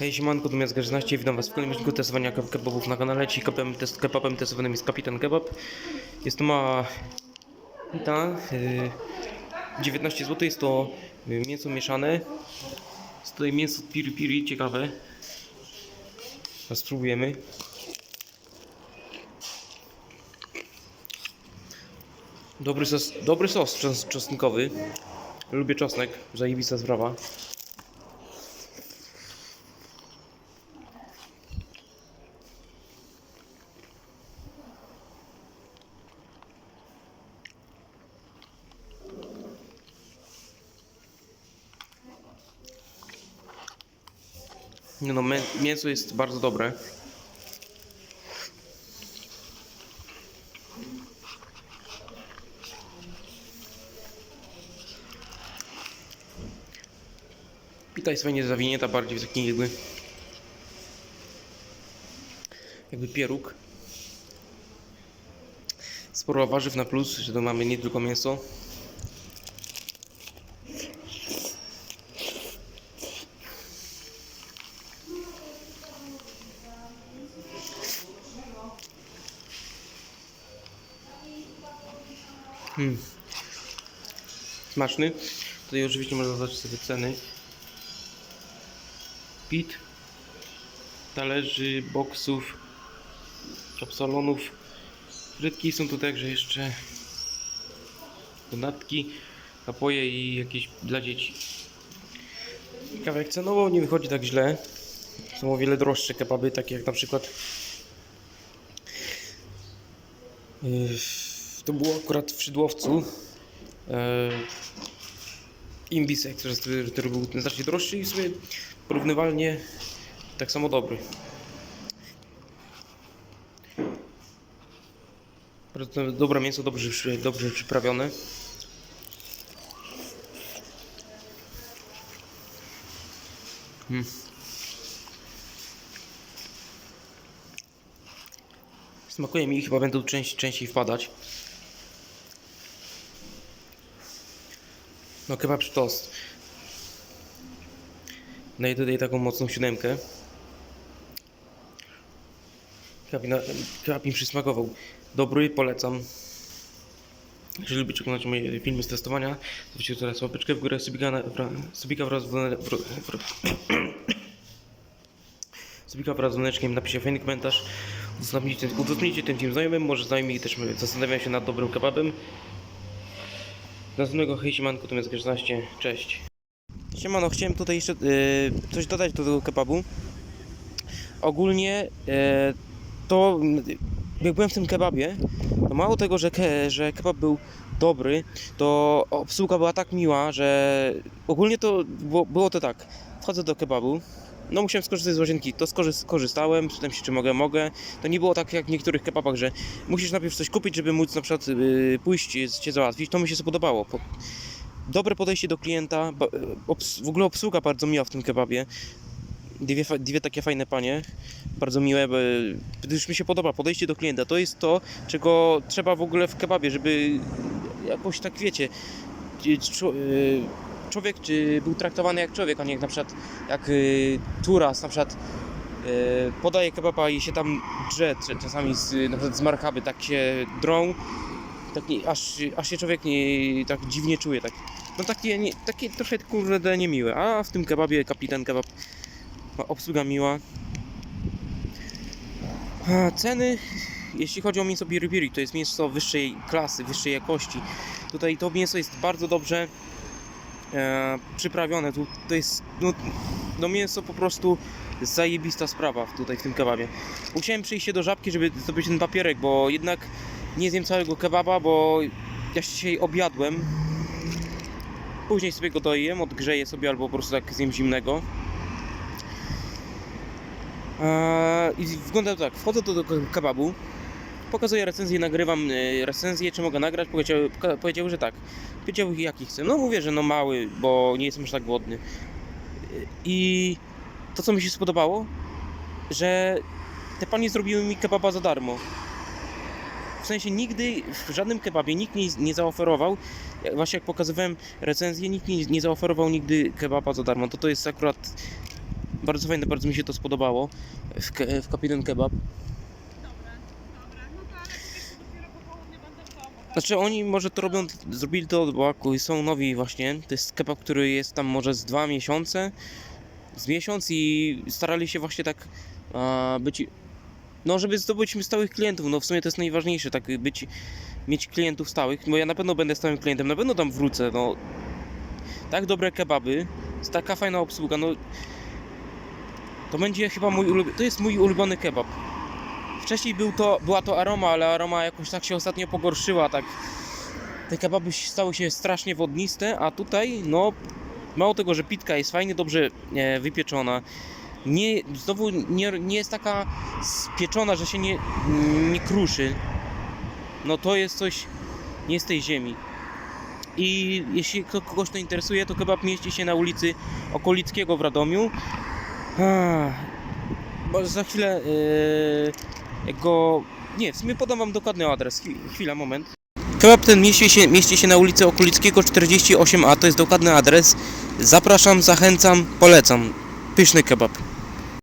Hej, siemanko, tu jest G16, witam was w kolejnym odcinku testowania ke- kebabów na kanale, czyli kebabem, test, kebabem testowanym jest Kapitan Kebab. Jest to mała pita, yy, 19 zł, jest to yy, mięso mieszane. Jest tutaj mięso piri piri, ciekawe. Teraz spróbujemy. Dobry sos, dobry sos czos, czosnkowy. Lubię czosnek, zajebista sprawa. No, mię- mięso jest bardzo dobre. Pita jest fajnie zawinięta bardziej w taki jakby jakby pieróg. Sporo warzyw na plus, że to mamy nie tylko mięso. Hmm. Smaczny. Tutaj oczywiście można zobaczyć sobie ceny. Pit, talerzy, boksów, czapsalonów. Frytki są tu także jeszcze donatki, napoje i jakieś dla dzieci. Kawałek cenowo nie wychodzi tak źle. Są o wiele droższe kebaby, takie jak na przykład Yy, To było akurat w Szydłowcu. E, Imbisek, który, który był znacznie droższy i sobie porównywalnie tak samo dobry. Dobre mięso, dobrze, dobrze przyprawione. Hmm. Smakuje mi i chyba będą częściej, częściej wpadać. No kebab czy tost. Daję tutaj taką mocną siódemkę. Kebab, mi przysmakował. Dobry, polecam. Jeżeli lubicie oglądać moje filmy z testowania, to teraz łapeczkę w górę, subika, wraz z subika dzwoneczkiem, napiszcie fajny komentarz, udostępnijcie, udostępnijcie ten film znajomym, może znajomi też zastanawiają się nad dobrym kebabem. Następnego hej siemanko, to jest G16, cześć. Siemano, chciałem tutaj jeszcze yy, coś dodać do tego kebabu. Ogólnie yy, to jak byłem w tym kebabie, to mało tego, że, ke, że kebab był dobry, to obsługa była tak miła, że ogólnie to było, było to tak. Wchodzę do kebabu, no musiałem skorzystać z łazienki, to skorzy- skorzystałem, pytam się czy mogę, mogę. To nie było tak jak w niektórych kebabach, że musisz najpierw coś kupić, żeby móc na przykład yy, pójść i cię załatwić. To mi się spodobało. Po, dobre podejście do klienta, obs- w ogóle obsługa bardzo miła w tym kebabie. Dwie, dwie takie fajne panie, bardzo miłe, gdyż mi się podoba podejście do klienta. To jest to, czego trzeba w ogóle w kebabie, żeby jakoś tak wiecie, y, człowiek czy był traktowany jak człowiek, a nie jak na przykład jak y, turas, na przykład y, podaje kebaba i się tam drze, czasami z, na przykład z marchaby tak się drą, tak nie, aż, aż się człowiek nie, tak dziwnie czuje, tak, no takie, nie, takie trochę kurde niemiłe, a w tym kebabie kapitan kebab ma obsługa miła. A, ceny, jeśli chodzi o mięso biribiri, to jest mięso wyższej klasy, wyższej jakości. Tutaj to mięso jest bardzo dobrze e, przyprawione. To jest no, no mięso po prostu zajebista sprawa tutaj w tym kebabie. Musiałem przyjść się do żabki, żeby zdobyć ten papierek, bo jednak nie zjem całego kebaba, bo ja się dzisiaj objadłem. Później sobie go dojem, odgrzeję sobie albo po prostu tak zjem zimnego. Eee, I wygląda tak, wchodzę do, do kebabu, pokazuję recenzję, nagrywam e, recenzję, czy mogę nagrać, powiedział, poka- powiedział, że tak. Powiedział jaki chcę. No mówię, że no mały, bo nie jestem aż tak głodny. I to co mi się spodobało, że te panie zrobiły mi kebaba za darmo. W sensie nigdy w żadnym kebabie nikt mi nie zaoferował, właśnie jak pokazywałem recenzję, nikt mi nie zaoferował nigdy kebaba za darmo. To to jest akurat Bardzo fajne, bardzo mi się to spodobało w, w Kapitan Kebab. Dobra, dobra. No to ale wiesz, dopiero po południu będę w domu. tak? Znaczy oni może to robią, zrobili to od boku i są nowi właśnie. To jest kebab, który jest tam może z dwa miesiące, z miesiąc i starali się właśnie tak a, być, no żeby zdobyć stałych klientów, no w sumie to jest najważniejsze, tak być, mieć klientów stałych, bo ja na pewno będę stałym klientem, na pewno tam wrócę, no. Tak dobre kebaby, taka fajna obsługa, no. To będzie chyba mój ulubiony, to jest mój ulubiony kebab. Wcześniej był to, była to aroma, ale aroma jakoś tak się ostatnio pogorszyła, tak. Te kebaby stały się strasznie wodniste, a tutaj, no, mało tego, że pitka jest fajnie, dobrze e, wypieczona. Nie, znowu nie, nie jest taka spieczona, że się nie, nie kruszy. No to jest coś nie z tej ziemi. I jeśli ko- kogoś to interesuje, to kebab mieści się na ulicy Okolickiego w Radomiu. Ah, za chwilę yy, Nie, w sumie podam wam dokładny adres. Chwi- Chwila, moment. Kebab ten mieści się, mieści się na ulicy Okulickiego 48A, to jest dokładny adres. Zapraszam, zachęcam, polecam. Pyszny kebab.